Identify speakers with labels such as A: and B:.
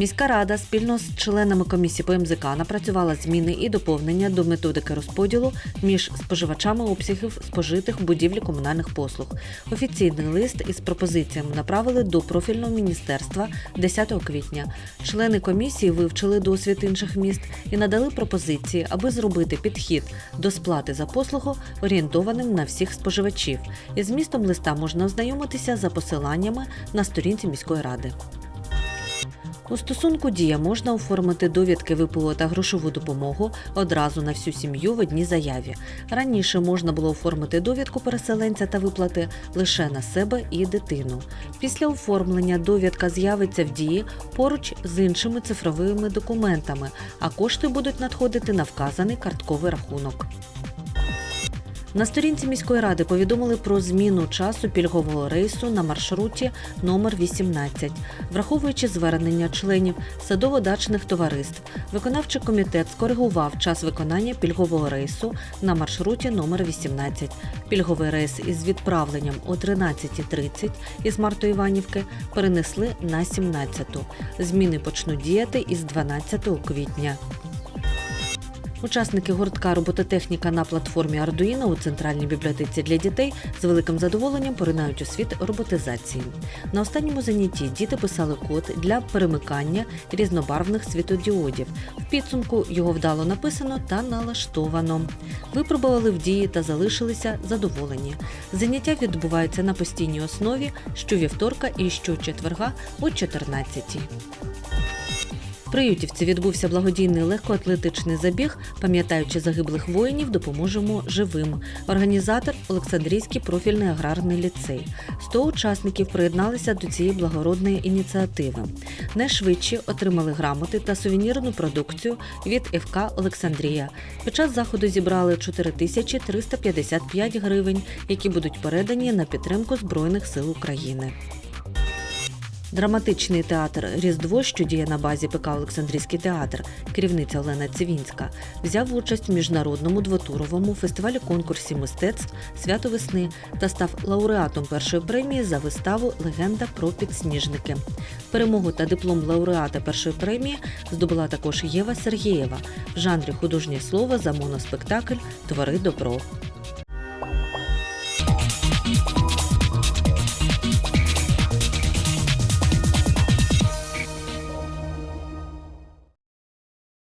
A: Міська рада спільно з членами комісії по МЗК напрацювала зміни і доповнення до методики розподілу між споживачами обсягів спожитих будівлі комунальних послуг. Офіційний лист із пропозиціями направили до профільного міністерства 10 квітня. Члени комісії вивчили досвід інших міст і надали пропозиції, аби зробити підхід до сплати за послугу орієнтованим на всіх споживачів. Із змістом листа можна ознайомитися за посиланнями на сторінці міської ради. У стосунку дія можна оформити довідки ВПО та грошову допомогу одразу на всю сім'ю в одній заяві. Раніше можна було оформити довідку переселенця та виплати лише на себе і дитину. Після оформлення довідка з'явиться в дії поруч з іншими цифровими документами, а кошти будуть надходити на вказаний картковий рахунок. На сторінці міської ради повідомили про зміну часу пільгового рейсу на маршруті номер 18. Враховуючи звернення членів садово-дачних товариств, виконавчий комітет скоригував час виконання пільгового рейсу на маршруті номер 18. Пільговий рейс із відправленням о 13.30 із Мартої Іванівки перенесли на 17-ту. Зміни почнуть діяти із 12 квітня. Учасники гуртка робототехніка на платформі Arduino у центральній бібліотеці для дітей з великим задоволенням поринають у світ роботизації. На останньому занятті діти писали код для перемикання різнобарвних світодіодів. В підсумку його вдало написано та налаштовано. Випробували в дії та залишилися задоволені. Заняття відбуваються на постійній основі щовівторка і щочетверга о 14-й. Приютівці відбувся благодійний легкоатлетичний забіг. Пам'ятаючи загиблих воїнів, допоможемо живим. Організатор Олександрійський профільний аграрний ліцей. 100 учасників приєдналися до цієї благородної ініціативи. Найшвидші отримали грамоти та сувенірну продукцію від ФК Олександрія. Під час заходу зібрали 4355 гривень, які будуть передані на підтримку Збройних сил України. Драматичний театр Різдво, що діє на базі ПК Олександрійський театр, керівниця Олена Цивінська, взяв участь в міжнародному двотуровому фестивалі конкурсі мистецтв Свято весни та став лауреатом першої премії за виставу Легенда про підсніжники. Перемогу та диплом лауреата першої премії здобула також Єва Сергієва в жанрі художнє слово за моноспектакль Твори добро.